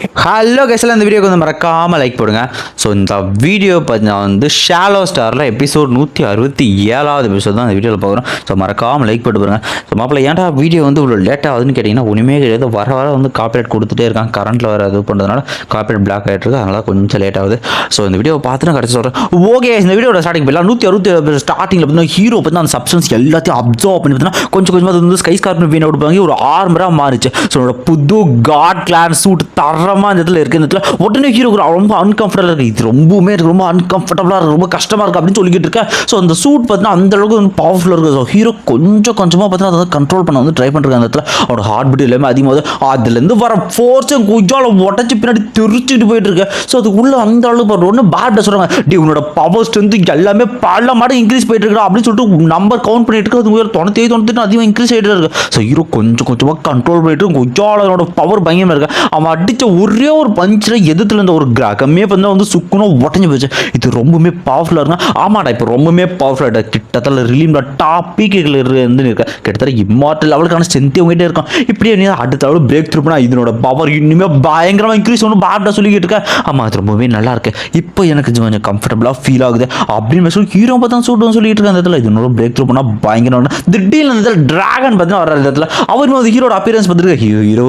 Hello கேஸில் இந்த வீடியோக்கு வந்து மறக்காமல் லைக் போடுங்க. ஸோ இந்த வீடியோ பார்த்தீங்கன்னா வந்து ஷாலோ ஸ்டாரில் எபிசோட் நூற்றி அறுபத்தி ஏழாவது எபிசோட் தான் இந்த வீடியோவில் பார்க்குறோம். ஸோ மறக்காமல் லைக் போட்டு பாருங்க. ஸோ மாப்பிள்ள ஏன்டா வீடியோ வந்து இவ்வளோ லேட் ஆகுதுன்னு கேட்டிங்கன்னா ஒன்றுமே கிடையாது. வர வர வந்து காப்பரேட் கொடுத்துட்டே இருக்காங்க. கரண்ட்டில் வர இது பண்ணுறதுனால காப்பரேட் பிளாக் ஆகிட்டு இருக்கு. அதனால கொஞ்சம் லேட் ஆகுது. ஸோ இந்த வீடியோ பார்த்துட்டு கடைசி சொல்கிறேன் ஓகே இந்த வீடியோட ஸ்டார்டிங் போயிடலாம். நூற்றி அறுபத்தி ஸ்டார்டிங்கில் பார்த்தீங்கன்னா ஹீரோ பார்த்தீங்கன்னா அந்த சப்ஸ்டன்ஸ் எல்லாத்தையும் அப்சர்வ் பண்ணி பார்த்தீங்கன்னா கொஞ்சம் கொஞ்சமாக அது வந்து ஸ்கை ஸ்கார்பின் வீணை கொடுப்பாங்க ஒரு ஆர்மராக மாறிச்சு. ஸோ என்னோட புது காட் கிளான் சூட் தர தரமாக இந்த இடத்துல இருக்குது இந்த இடத்துல உடனே ஹீரோ ரொம்ப அன்கம்ஃபர்டபுளாக இருக்குது இது ரொம்பவுமே இருக்குது ரொம்ப அன்கம்ஃபர்டபுளாக இருக்குது ரொம்ப கஷ்டமாக இருக்குது அப்படின்னு சொல்லிக்கிட்டு இருக்கேன் ஸோ அந்த சூட் பார்த்தீங்கன்னா அந்த அளவுக்கு வந்து பவர்ஃபுல்லாக இருக்குது ஸோ ஹீரோ கொஞ்சம் கொஞ்சமாக பார்த்தீங்கன்னா அதை கண்ட்ரோல் பண்ண வந்து ட்ரை பண்ணுறாங்க அந்த இடத்துல. அவரோட ஹார்ட் பீட் எல்லாமே அதிகமாக அதுலேருந்து வர ஃபோர்ஸும் குஜால உடச்சி பின்னாடி தெரிச்சுட்டு போயிட்டு இருக்கு. ஸோ உள்ளே அந்த அளவுக்கு ஒன்று பேட்டை சொல்கிறாங்க டி உன்னோட பவர் ஸ்ட்ரென்த் எல்லாமே பல மாடு இன்க்ரீஸ் போயிட்டு இருக்கா அப்படின்னு சொல்லிட்டு நம்பர் கவுண்ட் பண்ணிட்டு இருக்கு. அது உயர் தொண்ணூற்றி தொண்ணூற்றி இன்க்ரீஸ் ஆகிட்டு இருக்கு. ஸோ ஹீரோ கொஞ்சம் கொஞ்சமாக கண்ட்ரோல் பண்ணிட்டு குஜாலோட பவர் பயங்கரமாக இருக்கு. அவன் அடித்த ஒரே ஒரு பஞ்சில் எதிர்த்துல இருந்த ஒரு கிரகமே வந்து வந்து சுக்குனும் உடஞ்சி போச்சு. இது ரொம்பவுமே பவர்ஃபுல்லாக இருக்கும் ஆமாடா இப்போ ரொம்பவுமே பவர்ஃபுல்லாக கிட்டத்தட்ட ரிலீம்ல டாப் பீக்குகள் இருந்து இருக்க கிட்டத்தட்ட இம்மார்டல் லெவலுக்கான ஸ்ட்ரென்த் உங்ககிட்ட இருக்கும். இப்படியே நீ அடுத்த லெவல் பிரேக் த்ரூ பண்ணால் இதனோட பவர் இன்னுமே பயங்கரமாக இன்க்ரீஸ் ஒன்று பாப்டா சொல்லிக்கிட்டு இருக்கேன் ஆமாம் அது ரொம்பவே நல்லா இருக்கு. இப்போ எனக்கு கொஞ்சம் கம்ஃபர்டபுளாக ஃபீல் ஆகுது. அப்படின்னு சொல்லி ஹீரோ பார்த்தா சூட்டும் சொல்லிட்டு இருக்க அந்த இடத்துல. இதனோட பிரேக் த்ரூ பண்ணால் பயங்கரமான திடீர்னு அந்த இடத்துல டிராகன் பார்த்தீங்கன்னா வர இடத்துல. அவர் வந்து ஹீரோட அப்பியரன்ஸ் பார்த்துருக்க ஹீரோ ஹீரோ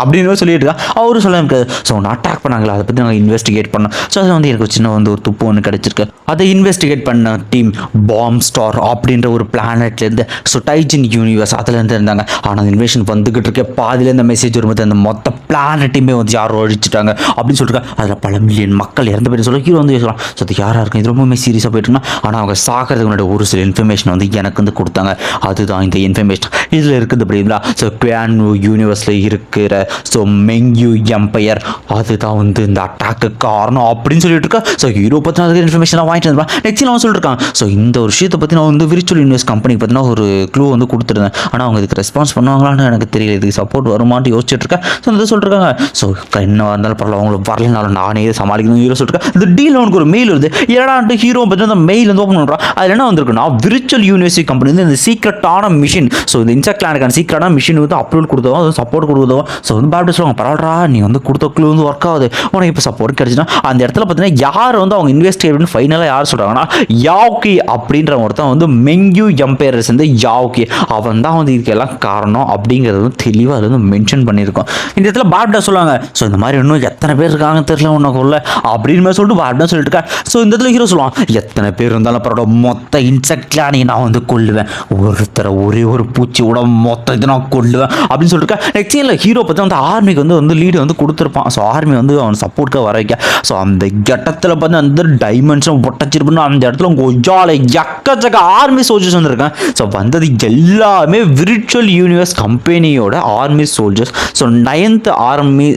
அப்படின்னு சொல்லிட்டு இருக்கா. அவரும் சொல்ல எனக்கு ஸோ ஒன்று அட்டாக் பண்ணாங்களா? அதை பற்றி நாங்கள் இன்வெஸ்டிகேட் பண்ணோம் ஸோ அதில் வந்து எனக்கு ஒரு சின்ன வந்து ஒரு துப்பு ஒன்று கிடச்சிருக்கு. அதை இன்வெஸ்டிகேட் பண்ண டீம் பாம் ஸ்டார் அப்படின்ற ஒரு பிளானட்லேருந்து ஸோ டைஜின் யூனிவர்ஸ் அதுலேருந்து இருந்தாங்க. ஆனால் அந்த இன்வெஷன் வந்துக்கிட்டு இருக்க. பாதியில் இந்த மெசேஜ் வரும்போது அந்த மொத்த பிளானட்டையுமே வந்து யாரோ அழிச்சிட்டாங்க அப்படின்னு சொல்லிட்டு அதில் பல மில்லியன் மக்கள் இறந்து போயிட்டு சொல்ல ஹீரோ வந்து யோசிக்கலாம். ஸோ அது யாராக இருக்கும்? இது ரொம்பவுமே சீரியஸாக போயிட்டுருன்னா ஆனால் அவங்க சாகிறதுக்கு முன்னாடி ஒரு சில இன்ஃபர்மேஷன் வந்து எனக்கு வந்து கொடுத்தாங்க. அதுதான் இந்த இன்ஃபர்மேஷன் இதில் இருக்குது அப்படின்னா ஸோ குவானு யூனிவர்ஸில் இருக்கிற ஸோ மெங்யூ எம் எம்பையர் அதுதான் வந்து இந்த அட்டாக்கு காரணம் அப்படின்னு சொல்லிட்டு இருக்கா ஸோ ஹீரோ பற்றின அதுக்கு இன்ஃபர்மேஷன் வாங்கிட்டு வந்துருப்பான் நெக்ஸ்ட் அவன் சொல்லியிருக்கான் ஸோ இந்த ஒரு விஷயத்தை பற்றி நான் வந்து விரிச்சுவல் யூனிவர்ஸ் கம்பெனிக்கு பற்றினா ஒரு க்ளூ வந்து கொடுத்துருந்தேன். ஆனால் அவங்க இதுக்கு ரெஸ்பான்ஸ் பண்ணுவாங்களான்னு எனக்கு தெரியல. இதுக்கு சப்போர்ட் வருமானு யோசிச்சுட்டு இருக்கேன் ஸோ இதை சொல்லிருக்காங்க. ஸோ என்ன இருந்தாலும் பரவாயில்ல. அவங்களுக்கு வரலனாலும் நானே இதை சமாளிக்கணும் ஹீரோ சொல்லிருக்கேன் இந்த டீல் அவனுக்கு ஒரு மெயில் வருது. ஏடான்ட்டு ஹீரோ பற்றி அந்த மெயில் வந்து ஓப்பன் பண்ணுறான் அதில் என்ன வந்திருக்குன்னா விரிச்சுவல் யூனிவர்சிட்டி கம்பெனி வந்து இந்த சீக்ரெட்டான மிஷின் ஸோ இந்த இன்செக்ட்லானுக்கான சீக்ரெட்டான மிஷின் வந்து அப்ரூவல் கொடுத்தோம் அது சப்போர்ட் கொடுத்தோம் ஸோ வந்து பேப்டே சொல்லுவாங்க பரவாயில்ல நீ வந்து கொடுத்த க்ளூ வந்து ஒர்க் ஆகுது. உனக்கு இப்போ சப்போர்ட் கிடைச்சினா அந்த இடத்துல பார்த்தீங்கன்னா யார் வந்து அவங்க இன்வெஸ்ட் அப்படின்னு ஃபைனலாக யார் சொல்கிறாங்கன்னா யாவ்கி அப்படின்ற ஒருத்தன் வந்து மெங்யூ எம்பையர்ஸ் வந்து யாவ்கி. அவன் தான் வந்து இதுக்கெல்லாம் காரணம் அப்படிங்கிறது வந்து தெளிவாக அது வந்து மென்ஷன் பண்ணியிருக்கோம் இந்த இடத்துல பாப்டா சொல்லுவாங்க ஸோ இந்த மாதிரி இன்னும் எத்தனை பேர் இருக்காங்க தெரியல உனக்குள்ள அப்படின்னு மாதிரி சொல்லிட்டு பாப்டா சொல்லிட்டு இருக்கா ஸோ இந்த இடத்துல ஹீரோ சொல்லுவான் எத்தனை பேர் இருந்தாலும் பரவாயில்ல மொத்த இன்செக்ட்லாம் நான் வந்து கொல்லுவேன். ஒருத்தரை ஒரே ஒரு பூச்சி கூட மொத்த இதை நான் கொல்லுவேன் அப்படின்னு சொல்லிட்டு நெக்ஸ்ட் இல்லை ஹீரோ பற்றி வந்து ஆர்மிக்கு வந்து வந்து லீடு வந்து கொடுத்துருப்பான். ஸோ ஆர்மி வந்து அவன் சப்போர்ட்டுக்காக வர வைக்க. ஸோ அந்த இடத்துல பார்த்து அந்த டைமென்ஷன் ஒட்டச்சிருப்புன்னு அந்த இடத்துல கொஜால எக்கச்சக்க ஆர்மி சோல்ஜர்ஸ் வந்திருக்கேன் ஸோ வந்தது எல்லாமே விர்ச்சுவல் யூனிவர்ஸ் கம்பெனியோட army soldiers so ninth army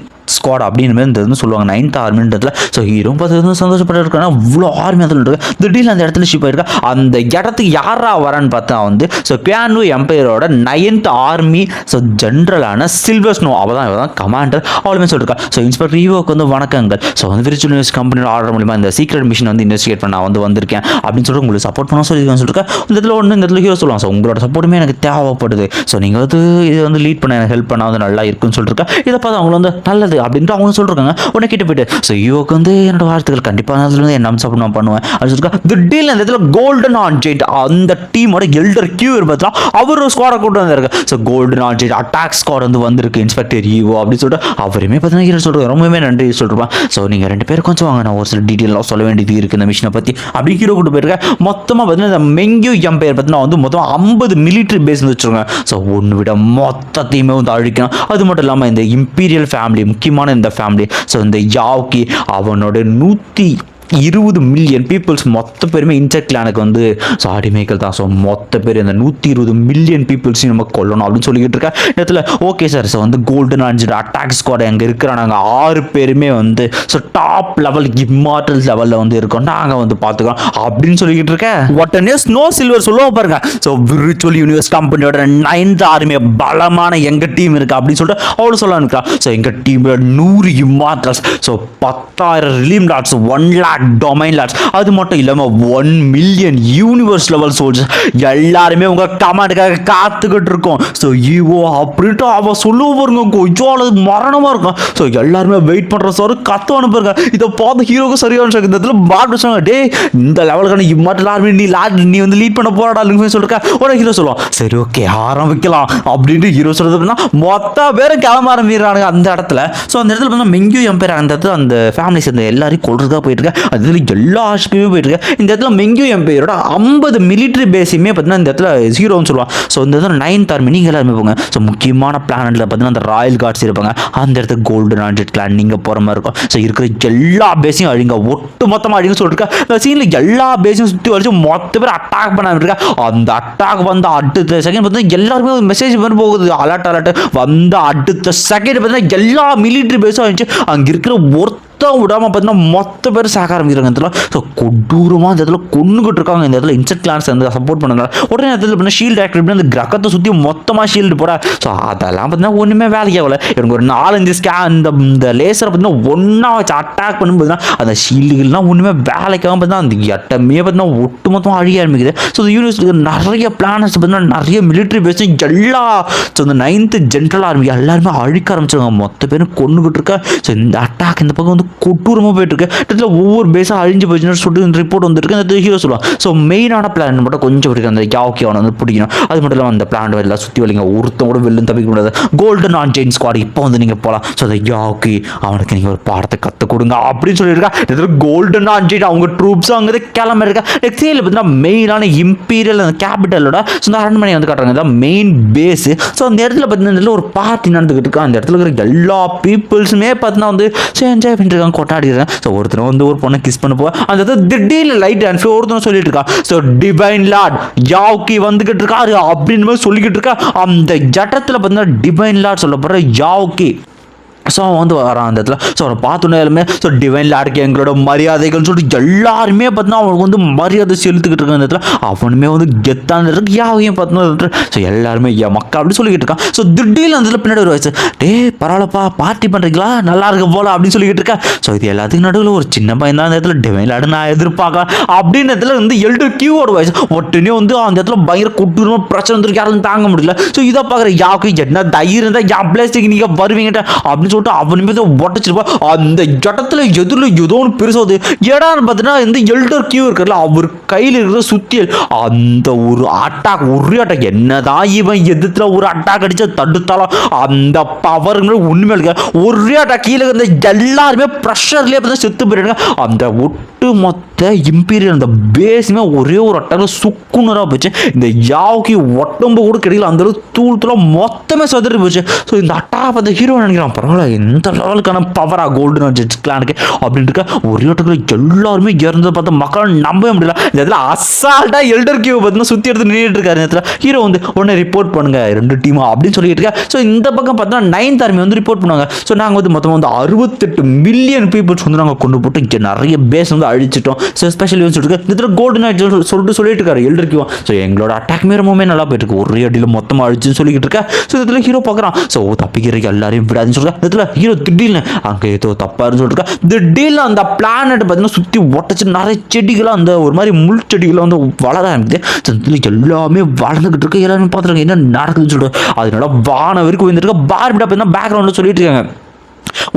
squad அப்படின்னு மாதிரி இந்த வந்து சொல்லுவாங்க நைன்த் ஆர்மின்றதுல ஸோ ஹீரோ பார்த்து சந்தோஷப்பட்டு இருக்கானா இவ்வளோ ஆர்மி அதில் இருக்கு. திடீர்னு அந்த இடத்துல ஷிப் ஆயிருக்கா? அந்த இடத்துக்கு யாரா வரான்னு பார்த்தா வந்து ஸோ கியானு எம்பையரோட நைன்த் ஆர்மி ஸோ ஜென்ரலான சில்வர் ஸ்னோ அவள் தான் இவள் தான் கமாண்டர் அவளுமே சொல்லியிருக்கா ஸோ இன்ஸ்பெக்டர் ஈவோக்கு வந்து வணக்கங்கள். ஸோ வந்து விர்ச்சுவல் நியூஸ் கம்பெனியோட ஆர்டர் மூலிமா இந்த சீக்ரெட் மிஷின் வந்து இன்வெஸ்டிகேட் பண்ண நான் வந்து வந்திருக்கேன். அப்படின்னு சொல்லிட்டு உங்களுக்கு சப்போர்ட் பண்ண சொல்லியிருக்கேன் சொல்லியிருக்கேன் இந்த இடத்துல ஒன்று இந்த இடத்துல ஹீரோ சொல்லுவாங்க. ஸோ உங்களோட சப்போர்ட்டுமே எனக்கு தேவைப்படுது. ஸோ நீங்கள் வந்து இது வந்து லீட் பண்ண எனக்கு ஹெல்ப் பண்ணால் வந்து நல்லா இருக்குன்னு சொல்லியிருக்கேன் இதை பார்த்து அவங்க வந்து நல்லது. அப்படின்ட்டு அவங்க சொல்லிருக்காங்க. உடனே கிட்ட போயிட்டு ஸோ ஈவோக்கு வந்து என்னோட வார்த்தைகள் கண்டிப்பாக அதில் வந்து என்ன சப்போர்ட் நான் பண்ணுவேன். அப்படின்னு சொல்லியிருக்கா திடீர்னு அந்த இடத்துல கோல்டன் ஆன் ஜெயிட் அந்த டீமோட எல்டர் கியூ பார்த்தா அவர் ஒரு ஸ்குவாடை கூட்டு வந்திருக்கு ஸோ கோல்டன் ஆன் ஜெயிட் அட்டாக் ஸ்குவாட் வந்து வந்திருக்கு இன்ஸ்பெக்டர் ஈவோ அப்படின்னு சொல்லிட்டு. அவருமே பார்த்தீங்கன்னா என்ன சொல்கிறேன் ரொம்பவே நன்றி சொல்லிருப்பான் ஸோ நீங்கள் ரெண்டு பேரும் கொஞ்சம் வாங்க நான் ஒரு சில டீட்டெயிலாக சொல்ல வேண்டியது இருக்குது இந்த மிஷினை பற்றி அப்படி ஹீரோ கூட்டு போயிருக்கேன் மொத்தமாக பார்த்தீங்கன்னா இந்த மெங்கியூ எம்பையர் பார்த்தீங்கன்னா வந்து மொத்தம் ஐம்பது மிலிட்ரி பேஸ் வச்சுருங்க ஸோ ஒன்று விட மொத்தத்தையுமே வந்து அழிக்கணும். அது மட்டும் இல்லாமல் இந்த இம்பீரியல் ஃபேமிலி முக்கியமான இந்த ஃபேமிலி ஸோ இந்த யாவுக்கு அவனோட நூற்றி இருபது மில்லியன் பீப்புள்ஸ் மொத்த பேருமே இன்செக்ட் கிளானுக்கு வந்து ஸோ அடிமைகள் தான். ஸோ மொத்த பேர் இந்த நூற்றி இருபது மில்லியன் பீப்புள்ஸையும் நம்ம கொல்லணும் அப்படின்னு சொல்லிக்கிட்டு இருக்கேன் இடத்துல ஓகே சார் ஸோ வந்து கோல்டன் அஞ்சு அட்டாக் ஸ்குவாட் எங்கே இருக்கிற நாங்கள் ஆறு பேருமே வந்து ஸோ டாப் லெவல் இம்மார்டல் லெவலில் வந்து இருக்கோம். நாங்கள் வந்து பார்த்துக்கலாம் அப்படின்னு சொல்லிக்கிட்டு இருக்கேன் உடனே நோ சில்வர் சொல்லுவோம் பாருங்க. ஸோ விர்ச்சுவல் யூனிவர்ஸ் கம்பெனியோட நைன்த் ஆர்மியை பலமான எங்கள் டீம் இருக்குது அப்படின்னு சொல்லிட்டு அவ்வளோ சொல்லலாம் இருக்கா ஸோ எங்கள் டீமில் நூறு இம்மார்டல்ஸ் ஸோ பத்தாயிரம் realm dots one lakh black domain lords அது மட்டும் இல்லாமல் one million universe level soldiers எல்லாருமே உங்கள் கமாண்டுக்காக காத்துக்கிட்டு இருக்கோம். ஸோ ஈவோ அப்படின்ட்டு அவள் சொல்லுவ பாருங்க கொஞ்சம் அது மரணமாக இருக்கும். ஸோ எல்லாருமே வெயிட் பண்ணுற சார் கத்து அனுப்புறாங்க இதை பார்த்து ஹீரோக்கு சரியான இந்த இடத்துல பாட்டு சொன்னாங்க டே இந்த லெவலுக்கான இம்மாட்டில் ஆர்மி நீ லாட் நீ வந்து லீட் பண்ண போறாடா சொல்லிருக்க. உடனே ஹீரோ சொல்லுவான் சரி ஓகே ஆரம்பிக்கலாம் அப்படின்ட்டு ஹீரோ சொல்றது அப்படின்னா மொத்த பேரும் கிளம்ப ஆரம்பிக்கிறானுங்க அந்த இடத்துல. ஸோ அந்த இடத்துல பார்த்தா மெங்கியூ எம்பையர் அந்த இடத்துல அந்த ஃபேமிலி சேர்ந்த எல்லாரையும் கொள்றதா போயிட்டு அது எல்லா ஆஷ்பியுமே போயிட்டு இந்த இடத்துல மெங்கியூ எம்பையரோட ஐம்பது மிலிட்ரி பேஸையுமே பார்த்தீங்கன்னா இந்த இடத்துல ஹீரோன்னு சொல்லுவான் ஸோ இந்த இடத்துல நைன்த் ஆர்மி நீங்கள் எல்லாருமே போங்க. ஸோ முக்கியமான பிளானட்டில் பார்த்தீங்கன்னா அந்த ராயல் கார்ட்ஸ் இருப்பாங்க. அந்த இடத்துல கோல்டு ஆண்டட் கிளான் நீங்கள் போகிற மாதிரி இருக்கும். ஸோ இருக்கிற எல்லா பேஸையும் அழிங்க. ஒட்டு மொத்தமாக அழிங்க சொல்லிருக்க இந்த சீனில் எல்லா பேஸையும் சுற்றி வச்சு மொத்த பேர் அட்டாக் பண்ணாமல் இருக்கா அந்த அட்டாக் வந்த அடுத்த செகண்ட் பார்த்தீங்கன்னா எல்லாருமே ஒரு மெசேஜ் பண்ணி போகுது. அலர்ட் அலர்ட் வந்த அடுத்த செகண்ட் பார்த்தீங்கன்னா எல்லா மிலிட்ரி பேஸும் ஆயிடுச்சு அங்கே இருக்கிற ஒருத்த மொத்தம் விடாமல் பார்த்தீங்கன்னா மொத்த பேர் சாக ஆரம்பிக்கிறாங்க இந்த இடத்துல. ஸோ கொடூரமாக இந்த இடத்துல கொண்டுகிட்டு இருக்காங்க. இந்த இடத்துல இன்செக்ட் கிளான்ஸ் வந்து சப்போர்ட் பண்ணுறாங்க உடனே இடத்துல பார்த்தீங்கன்னா ஷீல்டு ஆக்டிவிட்டி அந்த கிரகத்தை சுற்றி மொத்தமாக ஷீல்டு போட. ஸோ அதெல்லாம் பார்த்தீங்கன்னா ஒன்றுமே வேலைக்கு ஆகல. எனக்கு ஒரு நாலஞ்சு ஸ்கே இந்த இந்த லேசரை பார்த்தீங்கன்னா ஒன்றா வச்சு அட்டாக் பண்ணும்போது அந்த ஷீல்டுகள்லாம் ஒன்றுமே வேலைக்காக பார்த்தீங்கன்னா அந்த எட்டமே பார்த்தீங்கன்னா ஒட்டு மொத்தமாக அழிய ஆரம்பிக்குது. ஸோ இந்த யூனிவர்ஸில் நிறைய பிளானட்ஸ் பார்த்தீங்கன்னா நிறைய மிலிட்ரி பேஸும் எல்லா ஸோ இந்த நைன்த்து ஜென்ரல் ஆர்மி எல்லாருமே அழிக்க ஆரம்பிச்சிருக்காங்க மொத்த பேரும் கொண்டுகிட்டு இருக்க. ஸோ இந்த அட்டாக் இந்த பக்கம் வந்து கொட்டூரமாக போயிட்டுருக்கு. இடத்துல ஒவ்வொரு பேஸாக அழிஞ்சு போச்சுன்னு சொல்லிட்டு ரிப்போர்ட் வந்துருக்கு. அந்த ஹீரோ சொல்லுவாங்க ஸோ மெயினான பிளான் மட்டும் கொஞ்சம் பிடிக்கும். அந்த யாக்கி அவனை வந்து பிடிக்கணும். அது மட்டும் இல்லாமல் அந்த பிளான் வெளில சுற்றி வரலைங்க ஒருத்தன் கூட வெளில தப்பிக்க முடியாது. கோல்டன் ஆன் ஜெயின் ஸ்குவாட் இப்போ வந்து நீங்கள் போகலாம் ஸோ அந்த யாக்கி அவனுக்கு நீங்கள் ஒரு பாடத்தை கற்றுக் கொடுங்க. அப்படின்னு சொல்லியிருக்கா. இடத்துல கோல்டன் ஆன் ஜெயின் அவங்க ட்ரூப்ஸும் அங்கே கிளம்ப இருக்கா. நெக்ஸ்ட் சீனில் பார்த்தீங்கன்னா மெயினான இம்பீரியல் அந்த கேபிட்டலோட ஸோ அந்த அரண்மனை வந்து காட்டுறாங்க. இதான் மெயின் பேஸு ஸோ அந்த இடத்துல பார்த்தீங்கன்னா ஒரு பார்ட்டி நடந்துக்கிட்டு இருக்கா. அந்த இடத்துல இருக்கிற எல்லா பீப்புள்ஸுமே பார்த்தீங்கன்னா வந்து என்ஜாய் என்ஜாய் பண்ணிட்டு இருக்காங்க ஸோ ஒருத்தர் வந்து ஒரு பொண்ணை கிஸ் பண்ண போவா அந்த இடத்துல திடீர்னு லைட் டான்ஸ் ஒருத்தர் சொல்லிட்டு இருக்கா ஸோ டிவைன் லார்ட் யாவுக்கி வந்துகிட்டு இருக்காரு அப்படின்னு சொல்லிக்கிட்டு இருக்கா அந்த ஜட்டத்தில் பார்த்தீங்கன்னா டிவைன் லார்ட் சொல்லப்படுற யாவுக்கி. ஸோ அவன் வந்து வரான் அந்த இடத்துல. ஸோ அவனை பார்த்தோன்னே எல்லாமே ஸோ டிவைன் லார்க்கு எங்களோட மரியாதைகள்னு சொல்லிட்டு எல்லாருமே பார்த்தீங்கன்னா அவனுக்கு வந்து மரியாதை செலுத்திக்கிட்டு இருக்காங்க அந்த இடத்துல. அவனுமே வந்து கெத்தான இருக்கு யாவையும் பார்த்தோன்னா ஸோ எல்லாருமே என் மக்கள் அப்படி சொல்லிக்கிட்டு இருக்கான். ஸோ திடீர்னு அந்த இடத்துல பின்னாடி ஒரு வயசு டே பரவாயில்லப்பா பார்ட்டி பண்ணுறீங்களா நல்லா இருக்க போல அப்படின்னு சொல்லிக்கிட்டு இருக்கேன். ஸோ இது எல்லாத்துக்கும் நடுவில் ஒரு சின்ன பையன் தான் அந்த இடத்துல. டிவைன் லார்டு நான் எதிர்பார்க்க அப்படின்னு இடத்துல வந்து எல்டு கியூவோட வயசு உடனே வந்து அந்த இடத்துல பயங்கர கொட்டுருமா பிரச்சனை வந்துருக்கு. யாரும் தாங்க முடியல. ஸோ இதை பார்க்குற யாவுக்கு என்ன தைரியம் இருந்தால் யா பிளேஸ்டிக் நீங்கள் வருவீங்கட்ட அப்படின்னு சொல்லிட்டு அவனுமே தான் உடச்சிருப்பா அந்த இடத்துல எதிரில் ஏதோ ஒன்று பெருசாகுது ஏடான்னு பார்த்தீங்கன்னா இந்த எல்டர் கியூ இருக்கிறல அவர் கையில் இருக்கிற சுத்தியல். அந்த ஒரு அட்டாக் ஒரு அட்டாக் என்னதான் இவன் எதிர்த்துல ஒரு அட்டாக் அடிச்சு தடுத்தாலும் அந்த பவர் உண்மை இல்லைங்க ஒரே அட்டாக் கீழே இருந்த எல்லாருமே ப்ரெஷர்லேயே பார்த்தா செத்து போயிடுங்க அந்த ஒட்டு மொத்த இம்பீரியல் அந்த பேஸுமே ஒரே ஒரு அட்டாக்கில் சுக்குனராக போச்சு. இந்த யாவுக்கு ஒட்டம்பு கூட கிடைக்கல அந்த அளவுக்கு தூள் தூளாக மொத்தமே சதுரி போச்சு. ஸோ இந்த அட்டாக பார்த்த ஹீரோ நினைக்கிறான்? பரவாயில்ல எந்த லெவலுக்கான பவரா கோல்டன் ஜெட் கிளானுக்கு அப்படின்னு இருக்க ஒரே இடத்துல எல்லாருமே இறந்ததை பார்த்து மக்களால் நம்பவே முடியல. இந்த இடத்துல அசால்ட்டாக எல்டர் கியூ பார்த்தீங்கன்னா சுற்றி எடுத்து நின்றுட்டு இருக்காரு இந்த இடத்துல ஹீரோ வந்து உடனே ரிப்போர்ட் பண்ணுங்க ரெண்டு டீமா அப்படின்னு சொல்லிட்டு இருக்கா. ஸோ இந்த பக்கம் பார்த்தீங்கன்னா நைன்த் ஆர்மி வந்து ரிப்போர்ட் பண்ணுவாங்க. ஸோ நாங்கள் வந்து மொத்தமாக வந்து அறுபத்தெட்டு மில்லியன் பீப்புள்ஸ் வந்து நாங்கள் கொண்டு போட்டு இங்கே நிறைய பேஸ் வந்து அழிச்சிட்டோம். ஸோ ஸ்பெஷல் ஈவென்ட் சொல்லிட்டு இந்த இடத்துல கோல்டன் சொல்லிட்டு சொல்லிட்டு இருக்காரு. எல்டர் ஸோ எங்களோட அட்டாக்மே ரொம்பவே நல்லா போயிட்டு இருக்கு ஒரே அடியில் மொத்தமாக அழிச்சுன்னு சொல்லிக்கிட்டு இருக்கா. ஸோ இதில் ஹீரோ பார்க்குறான் ஸோ தப்பிக்கிறதுக்கு எல்லாரையும் விடாதுன்னு சொல்லுங்க இதில் ஹீரோ திடீர்னு அங்கே ஏதோ தப்பாருன்னு சொல்லிட்டு திடீர்னு அந்த பிளானட் பார்த்தீங்கன்னா சுற்றி ஒட்டச்சு நிறைய செடிகளாக அந்த ஒரு மாதிரி முள் செடிகளாக வந்து வளர ஆரம்பிக்குது. ஸோ இதில் எல்லாமே வளர்ந்துக்கிட்டு இருக்கு. எல்லாருமே பார்த்துருக்காங்க என்ன நடக்குதுன்னு சொல்லிட்டு. அதனால வான வரைக்கும் வந்துருக்கு பார்பிடா பார்த்தீங்கன்னா பேக்ரவுண்டில் சொல்லிட்டு இருக்காங்க.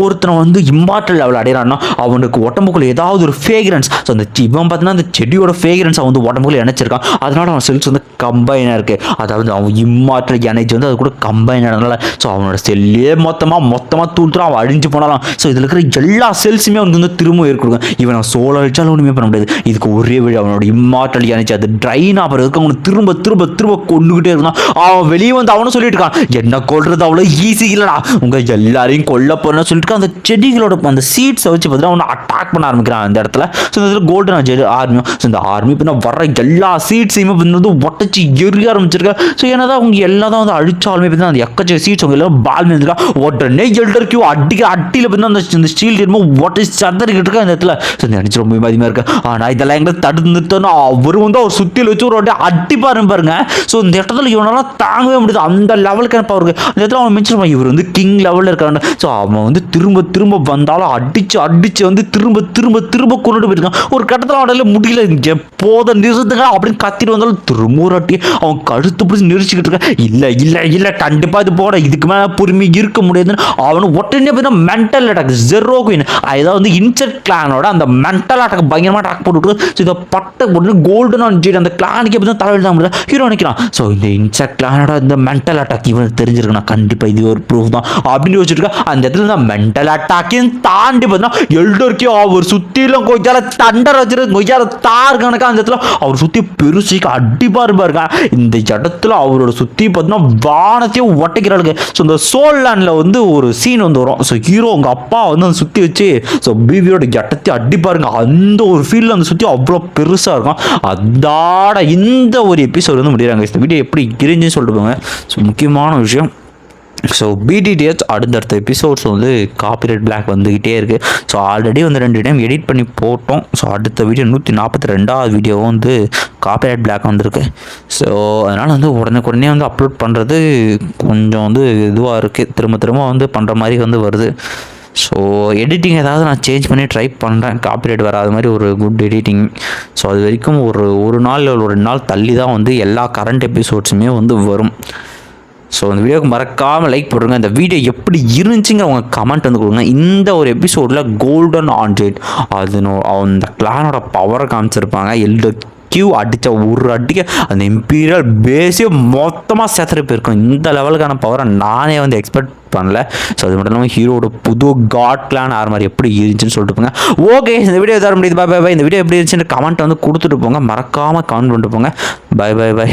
ஒருத்தனை வந்து இம்பார்ட்டல் லெவல் அடையிறான்னா அவனுக்கு உடம்புக்குள்ள ஏதாவது ஒரு ஃபேக்ரன்ஸ் ஸோ அந்த இவன் பார்த்தீங்கன்னா அந்த செடியோட ஃபேக்ரன்ஸ் அவன் வந்து உடம்புக்குள்ள இணைச்சிருக்கான். அதனால அவன் செல்ஸ் வந்து கம்பைனாக இருக்குது அதாவது அவன் இம்மார்ட்டல் எனர்ஜி வந்து அது கூட கம்பைன் ஆனதுனால ஸோ அவனோட செல்லே மொத்தமாக மொத்தமாக தூத்துறான் அவன் அழிஞ்சு போனாலும். ஸோ இதில் இருக்கிற எல்லா செல்ஸுமே அவனுக்கு வந்து திரும்ப ஏற்படுங்க இவன் அவன் சோழ அழிச்சாலும் ஒன்றுமே பண்ண முடியாது. இதுக்கு ஒரே வழி அவனோட இம்மார்ட்டல் எனர்ஜி அது ட்ரைன் ஆகிற அவனை திரும்ப திரும்ப திரும்ப கொண்டுகிட்டே இருந்தான் அவன் வெளியே வந்து அவனும் சொல்லிட்டு இருக்கான். என்ன கொள்றது அவ்வளோ ஈஸி இல்லைடா. உங்கள் எல்லாரையும் கொல்ல போறேன்னு சொல்லிட்டு அந்த செடிகளோட அந்த சீட்ஸை வச்சு பார்த்தீங்கன்னா அவனை அட்டாக் பண்ண ஆரம்பிக்கிறான் அந்த இடத்துல. ஸோ இந்த இதில் கோல்டன் ஆர்மியும் ஸோ இந்த ஆர்மி இப்போ வர எல்லா சீட்ஸையுமே வந்து ஒட்டச்சு எரிய ஆரம்பிச்சிருக்கா. ஸோ என்னதான் அவங்க எல்லாம் தான் வந்து அழிச்சாலுமே பார்த்தீங்கன்னா அந்த எக்கச்சக்க சீட்ஸ் அவங்க எல்லாம் பால் இருந்திருக்கா உடனே எல்டர் கியூ அடிக்க அட்டியில் பார்த்தீங்கன்னா அந்த ஸ்டீல் என்னமோ ஒட்டச்சு சந்தரிக்கிட்டு இருக்கா இந்த இடத்துல. ஸோ இந்த நினச்சி ரொம்ப அதிகமாக இருக்கு. ஆனால் இதெல்லாம் எங்களை தடுத்து நிறுத்தணும் அவர் வந்து அவர் சுத்தியில் வச்சு ஒரு வாட்டி அடி பாருங்க ஸோ இந்த இடத்துல இவனால தாங்கவே முடியாது. அந்த லெவலுக்கு எனக்கு அவருக்கு. அந்த இடத்துல அவன் மிச்சிருப்பான் இவர் வந்து கிங் லெவலில் இருக்காங்க ஸோ அவன் வந்து திரும்ப திரும்ப வந்தாலும் அடிச்சு அடிச்சு வந்து திரும்ப திரும்ப திரும்ப கொண்டுட்டு போயிருக்கான். ஒரு கட்டத்தில் அவனால் முடியல. எப்போத நிறுத்துங்க அப்படின்னு கத்திட்டு வந்தாலும் திரும்ப ஒரு அட்டி அவன் கழுத்து பிடிச்சி நெரிச்சுக்கிட்டு இருக்கான். இல்லை இல்லை இல்லை கண்டிப்பாக இது போட இதுக்கு மேலே பொறுமை இருக்க முடியாதுன்னு அவனு உடனே பார்த்தீங்கன்னா மென்டல் அட்டாக் ஜெரோ குயின் அதாவது வந்து இன்செட் கிளானோட அந்த மென்டல் அட்டாக் பயங்கரமாக அட்டாக் போட்டுருக்கு ஸோ இதை பட்ட உடனே கோல்டன் ஜெயிட் அந்த கிளானுக்கு எப்படி தலைவர் தான் முடியல ஹீரோ நினைக்கிறான் ஸோ இந்த இன்செட் கிளானோட இந்த மென்டல் அட்டாக் இவனுக்கு தெரிஞ்சிருக்கணும். கண்டிப்பாக இது ஒரு ப்ரூஃப் தான். அப்படின்னு யோசிச்சிருக்கா அந்த இடத்துல தான் மென்டல் அட்டாக்கையும் தாண்டி பார்த்தீங்கன்னா எல்டர்க்கே அவர் சுற்றிலும் கொஞ்சால தண்டர் வச்சிருக்கு கொஞ்சால தார் கணக்காக அந்த இடத்துல அவர் சுற்றி பெருசிக்கு அடிப்பாக இருப்பாருங்க இந்த இடத்துல அவரோட சுற்றி பார்த்தீங்கன்னா வானத்தையும் ஒட்டைக்கிறாளுங்க. ஸோ இந்த சோல் லேண்டில் வந்து ஒரு சீன் வந்து வரும். ஸோ ஹீரோ உங்கள் அப்பா வந்து அந்த சுற்றி வச்சு ஸோ பிவியோட இடத்தையும் அடிப்பாருங்க. அந்த ஒரு ஃபீல்டில் அந்த சுற்றி அவ்வளோ பெருசாக இருக்கும். அதாட இந்த ஒரு எபிசோட் வந்து முடிகிறாங்க இந்த வீடியோ எப்படி கிரிஞ்சுன்னு சொல்லிட்டு போங்க. ஸோ முக்கியமான விஷயம் ஸோ பிடிடிஎச் அடுத்தடுத்த எபிசோட்ஸ் வந்து காப்பிரைட் பிளாக் வந்துக்கிட்டே இருக்குது ஸோ ஆல்ரெடி வந்து ரெண்டு டைம் எடிட் பண்ணி போட்டோம். ஸோ அடுத்த வீடியோ நூற்றி நாற்பத்தி ரெண்டாவது வீடியோவும் வந்து காப்பிரைட் பிளாக் வந்திருக்கு. ஸோ அதனால் வந்து உடனே உடனே வந்து அப்லோட் பண்ணுறது கொஞ்சம் வந்து இதுவாக இருக்குது திரும்ப திரும்ப வந்து பண்ணுற மாதிரி வந்து வருது. ஸோ எடிட்டிங் ஏதாவது நான் சேஞ்ச் பண்ணி ட்ரை பண்ணுறேன் காப்பிரைட் வராத மாதிரி ஒரு குட் எடிட்டிங் ஸோ அது வரைக்கும் ஒரு ஒரு நாள் ஒரு ரெண்டு நாள் தள்ளி தான் வந்து எல்லா கரண்ட் எபிசோட்ஸுமே வந்து வரும். ஸோ அந்த வீடியோக்கு மறக்காமல் லைக் போடுங்க இந்த வீடியோ எப்படி இருந்துச்சுங்கிற உங்கள் கமெண்ட் வந்து கொடுங்க. இந்த ஒரு எபிசோடில் கோல்டன் ஆண்ட்ரேட் அது அந்த கிளானோட பவரை காமிச்சிருப்பாங்க. எல்டோ கியூ அடித்த ஒரு அடிக்க அந்த இம்பீரியல் பேஸே மொத்தமாக சேர்த்துட்டு போயிருக்கும். இந்த லெவலுக்கான பவரை நானே வந்து எக்ஸ்பெக்ட் பண்ணல. ஸோ அது மட்டும் இல்லாமல் ஹீரோட புது காட் கிளான் ஆறு மாதிரி எப்படி இருந்துச்சுன்னு சொல்லிட்டு போங்க. ஓகே இந்த வீடியோ தர முடியுது. பை பை பை இந்த வீடியோ எப்படி இருந்துச்சுன்னு கமெண்ட் வந்து கொடுத்துட்டு போங்க. மறக்காமல் கமெண்ட் பண்ணிட்டு போங்க. By bye by